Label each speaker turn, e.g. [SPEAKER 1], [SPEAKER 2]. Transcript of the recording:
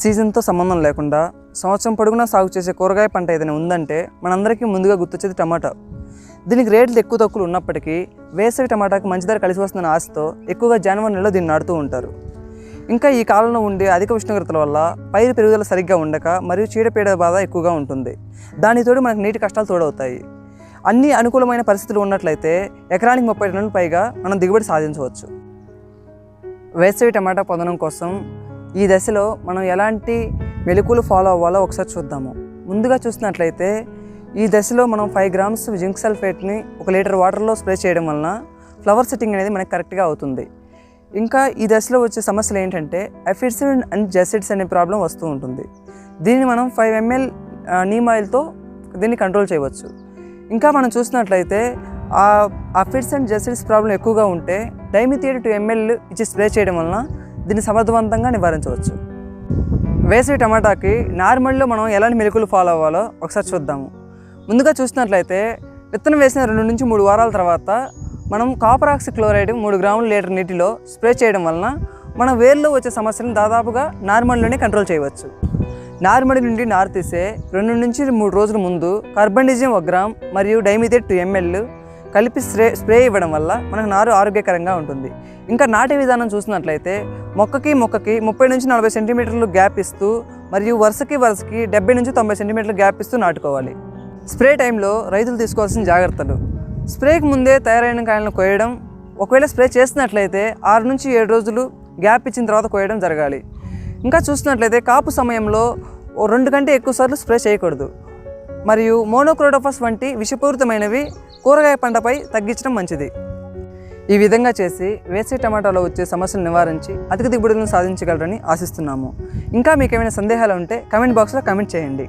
[SPEAKER 1] సీజన్తో సంబంధం లేకుండా సంవత్సరం పొడుగునా సాగు చేసే కూరగాయ పంట ఏదైనా ఉందంటే మనందరికీ ముందుగా గుర్తొచ్చేది టమాటా. దీనికి రేట్లు ఎక్కువ తక్కువలు ఉన్నప్పటికీ వేసవి టమాటాకు మంచి ధర కలిసి వస్తున్న ఆశతో ఎక్కువగా జనవరి నెలలో దీన్ని నాటుతూ ఉంటారు. ఇంకా ఈ కాలంలో ఉండే అధిక ఉష్ణోగ్రతల వల్ల పైరు పెరుగుదల సరిగ్గా ఉండక మరియు చీడపీడ బాధ ఎక్కువగా ఉంటుంది. దానితోడు మనకు నీటి కష్టాలు తోడవుతాయి. అన్ని అనుకూలమైన పరిస్థితులు ఉన్నట్లయితే ఎకరానికి ముప్పై టన్నుల పైగా మనం దిగుబడి సాధించవచ్చు. వేసవి టమాటా పొందడం కోసం ఈ దశలో మనం ఎలాంటి మెలకువలు ఫాలో అవ్వాలో ఒకసారి చూద్దాము. ముందుగా చూసినట్లయితే ఈ దశలో మనం ఫైవ్ గ్రామ్స్ జింక్ సల్ఫేట్ని ఒక లీటర్ వాటర్లో స్ప్రే చేయడం వలన ఫ్లవర్ సెట్టింగ్ అనేది మనకి కరెక్ట్గా అవుతుంది. ఇంకా ఈ దశలో వచ్చే సమస్యలు ఏంటంటే అఫిడ్స్ అండ్ జెసిడ్స్ అనే ప్రాబ్లం వస్తూ ఉంటుంది. దీన్ని మనం ఫైవ్ ఎంఎల్ నీమ్ ఆయిల్తో దీన్ని కంట్రోల్ చేయవచ్చు. ఇంకా మనం చూసినట్లయితే ఆ అఫిడ్స్ అండ్ జెసిడ్స్ ప్రాబ్లం ఎక్కువగా ఉంటే డైమిథియేట్ టూ ఎంఎల్ ఇచ్చి స్ప్రే చేయడం వలన దీన్ని సమర్థవంతంగా నివారించవచ్చు. వేసవి టమాటాకి నార్మల్లో మనం ఎలాంటి మెలకులు ఫాలో అవ్వాలో ఒకసారి చూద్దాము. ముందుగా చూసినట్లయితే విత్తనం వేసిన రెండు నుంచి మూడు వారాల తర్వాత మనం కాపర్ ఆక్సి క్లోరైడ్ మూడు గ్రాముల లీటర్ నీటిలో స్ప్రే చేయడం వలన మన వేర్లో వచ్చే సమస్యలను దాదాపుగా నార్మల్లోనే కంట్రోల్ చేయవచ్చు. నార్మల్ నుండి నారు తీసే రెండు నుంచి మూడు రోజుల ముందు కార్బండిజియం ఒక గ్రామ్ మరియు డైమిథేట్ టూ ఎంఎల్ కలిపి స్ప్రే స్ప్రే ఇవ్వడం వల్ల మనకు నారు ఆరోగ్యకరంగా ఉంటుంది. ఇంకా నాటే విధానం చూసినట్లయితే మొక్కకి మొక్కకి ముప్పై నుంచి నలభై సెంటీమీటర్లు గ్యాప్ ఇస్తూ మరియు వరుసకి వరుసకి డెబ్బై నుంచి తొంభై సెంటీమీటర్లు గ్యాప్ ఇస్తూ నాటుకోవాలి. స్ప్రే టైంలో రైతులు తీసుకోవాల్సిన జాగ్రత్తలు. స్ప్రేకి ముందే తయారైన కాయలను కోయడం ఒకవేళ స్ప్రే చేసినట్లయితే ఆరు నుంచి ఏడు రోజులు గ్యాప్ ఇచ్చిన తర్వాత కోయడం జరగాలి. ఇంకా చూసినట్లయితే కాపు సమయంలో రెండు కంటే ఎక్కువ సార్లు స్ప్రే చేయకూడదు. మరియు మోనోక్రోడోఫస్ వంటి విషపూరితమైనవి కూరగాయ పంటపై తగ్గించడం మంచిది. ఈ విధంగా చేసి వేసవి టమాటాలో వచ్చే సమస్యలు నివారించి అధిక దిగుబడులను సాధించగలరని ఆశిస్తున్నాము. ఇంకా మీకు ఏమైనా సందేహాలు ఉంటే కమెంట్ బాక్స్లో కమెంట్ చేయండి.